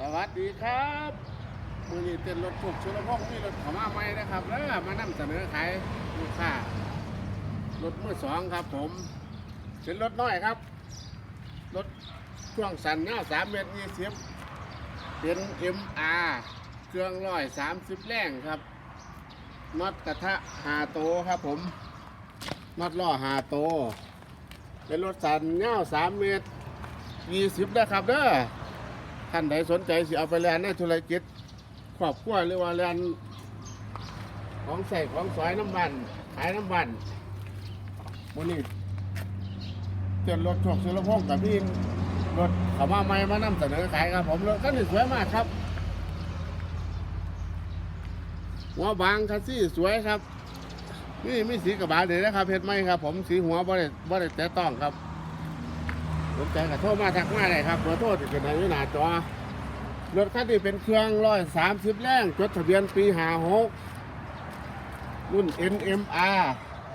สวัสดีครับมือนี้เต้นรถพวกชุลพงมีรถขามาใหม่นะครับแล้วมานำเสนอขายลูกค้ารถมือสองครับ ผมเป็นรถน้อยครับรถช่วงสันเงาสามเมตรยี่สิบเป็น MR เครื่องร้อยสามสิบแรงครับน็อตกระทะหาโตครับผมน็อตล้อหาโต เป็นรถสันเงาสามเมตรยี่สิบนะครับเด้อ ท่านใดสนใจสิเอาไปแลนในธุรกิจครอบครัวหรือว่าแลนของใส่ของสอยน้ำบันขายน้ำบันวันนี้เจนรถโชคสุรพงศ์กับพี่รถขามาใหม่มานำเสนอขายครับผมรถคันสวยมากครับหัวบางคัสซี่สวยครับนี่มีสีกระบะเลยนะครับเพชรไหมครับ ผมสีหัวบ่ได้บ่ได้แตะต้องครับ สนใจก็โทรมาทักมาได้ครับเบอร์โทรที่เป็นในหน้าจอรถคันนี้เป็นเครื่องร้อยสามสิบแรงจดทะเบียนปีหาหกรุ่น NMR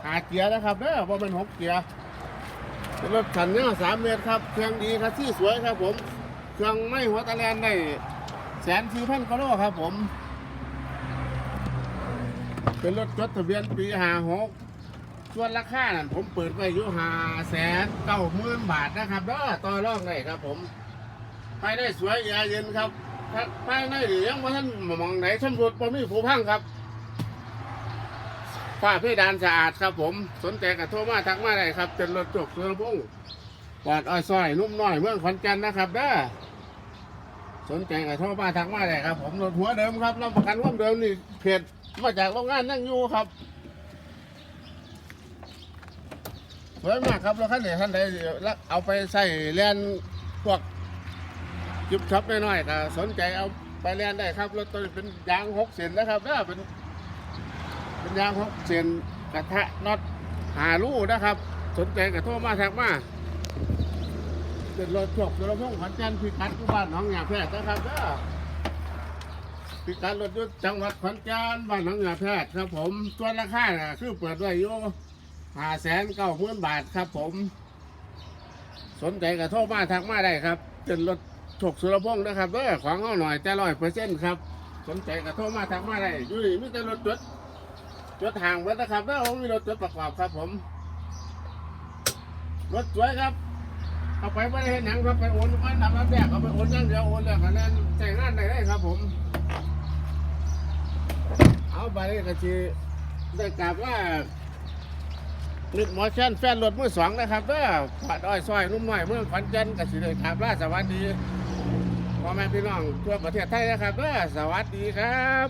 หาเกียร์นะครับเด้อว่าเป็นหกเกียร์เป็นรถขันเนี้สามเมตรครับ เครื่องดีครับที่สวยครับผม เครื่องไม่หัวตะแลนได้แสนสี่พันกิโลครับผม เป็นรถจดทะเบียนปีหาหก ส่วนราคานั่นผมเปิดไว้อยู่ห้าแสนเก้าหมื่นบาทนะครับเด้อต่อรองได้ครับ ผมภายในสวยแอร์เย็นครับภายในยังว่าท่านมองไหนชำรุดบ่มีผู้พังครับฝ้าเพดานสะอาดครับผม สนใจกับโทรมาทักมาได้ครับเป็นรถจกเสือพงปอดอ้อยซอยนุ่มน้อยเมืองขอนแก่นนะครับเด้อสนใจกับโทรมาทักมาได้ครับ ผมรถหัวเดิมครับรับประกันว่าเดิมนี่เพจมาจากโรงงานนั่งอยู่ครับ สวยมากครับรถคันนี้ท่านใดแล้วเอาไปใส่เลียนพวกจุบช็อปน้อยๆก็สนใจเอาไปเลียนได้ครับรถตัวนี้เป็นยางหกเส้นนะครับเด้อเป็นเป็นยางหกเส้นกระทะน็อตหาลู่นะครับ สนใจก็โทรมาทักมาเป็นรถจบรถพงขอนแก่นพิกัดที่บ้านหนองหยาแพทย์นะครับเด้อพิกัดรถยนต์จังหวัดขอนแก่นบ้านหนองหยาแพทย์ครับผมตัวราคาน่ะคือเปิดไว้อยู่ ห้าแสนเก้าหมื่นบาทครับผม สนใจก็โทรมาทักมาได้ครับเป็นรถถกสุรพงศ์นะครับเด้อของเอาหน่อยแต่ร้อยเปอร์เซ็นต์ครับ สนใจก็โทรมาทักมาได้อยู่นี่มีแต่รถจดจดห่างไว้นะครับแล้วผมมีรถจดประกอบครับผม รถสวยครับ เอาไปไม่ได้เห็นหนังครับไปโอนไปนำรับแรกเอาไปโอนอย่งเดียวโอนแล้วคะแนนใช้งานได้ครับผม เอาไปก็จีได้กลับว่า นึกหมอเช่นแฟนรถมือสองนะครับเด้อผัดอ้อยซอยนุ่มหน่อยเมืองขอนแก่นกับสิเลยครับล่าสวัสดีพ่อแม่พี่น้องทั่วประเทศไทยนะครับเด้อสวัสดีครับ